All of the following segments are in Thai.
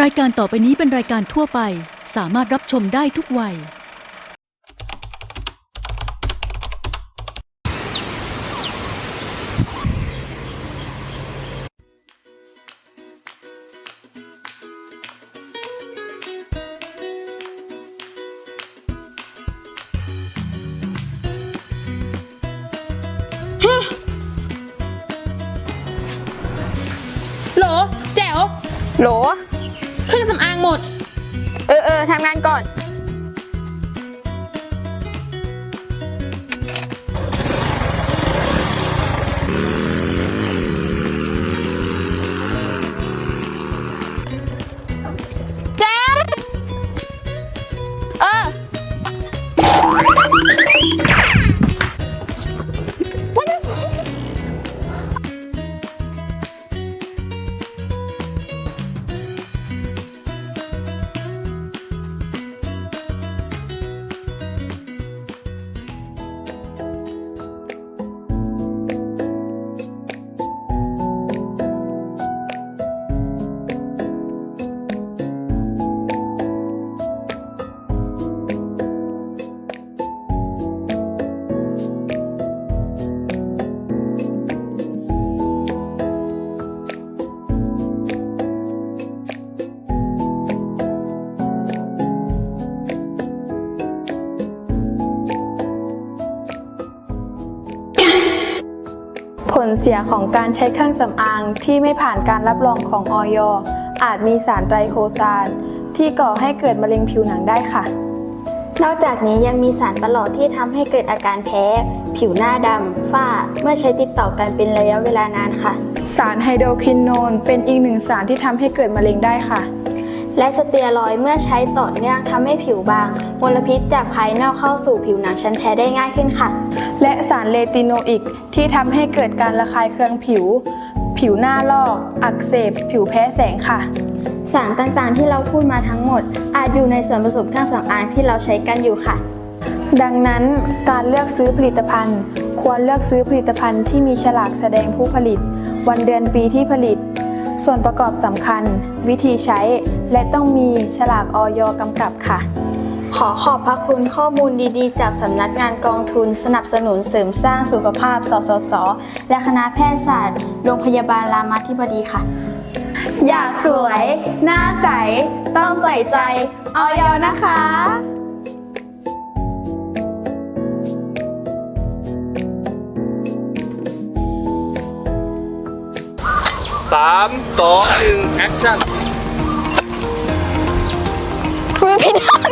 รายการต่อไปนี้เป็นรายการทั่วไป สามารถรับชมได้ทุกวัย โหลแจ๋วโหล เครื่องสำอางหมด เออเออทำงานก่อน ลเสียของการใช้เครื่องสำอางที่ไม่ผ่านการรับรองของออยอาจมีสารไตรโคซานที่ก่อให้เกิดมะเร็งผิวหนังได้ค่ะ นอกจากนี้ยังมีสารประหลอดที่ทำให้เกิดอาการแพ้ ผิวหน้าดำฝ้า เมื่อใช้ติดต่อกันเป็นระยะเวลานานค่ะ สารไฮโดรควินโนนเป็นอีกหนึ่งสารที่ทำให้เกิดมะเร็งได้ค่ะ และสเตียรอยด์เมื่อใช้ต่อเนื่องทำให้ผิวบาง มลพิษจากภายนอกเข้าสู่ผิวหนังชั้นแท้ได้ง่ายขึ้นค่ะ และสารเลติโนอิกที่ทำให้เกิดการระคายเคืองผิว ผิวหน้าลอก อักเสบ ผิวแพ้แสงค่ะ สารต่างๆที่เราพูดมาทั้งหมด อาจอยู่ในส่วนผสมเครื่องสำอางที่เราใช้กันอยู่ค่ะ ดังนั้นการเลือกซื้อผลิตภัณฑ์ ควรเลือกซื้อผลิตภัณฑ์ที่มีฉลากแสดงผู้ผลิต วันเดือนปีที่ผลิต ส่วนประกอบสำคัญ วิธีใช้ และต้องมีฉลากออยกำกับค่ะข อขอบพระคุณข้อมูลดีๆ จากสำนักงานกองทุนสนับสนุนเสริมสร้างสุขภาพ สสส และคณะแพทยศาสตร์ โรงพยาบาลรามาธิบดีค่ะ อยากสวย หน้าใส ต้องใส่ใจ ออยนะคะสามสองหนึ่งแอคชั่น พินาศ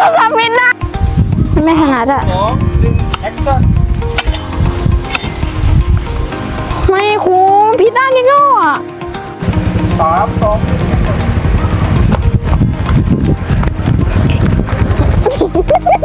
ต้องทำพินาศมันไม่ถนัดอะสองหนึ่งแอคชั่นไม่ครูพิดด้านนี้ก็อะสามสองหนึ่งแอคชั่นแรงเกิน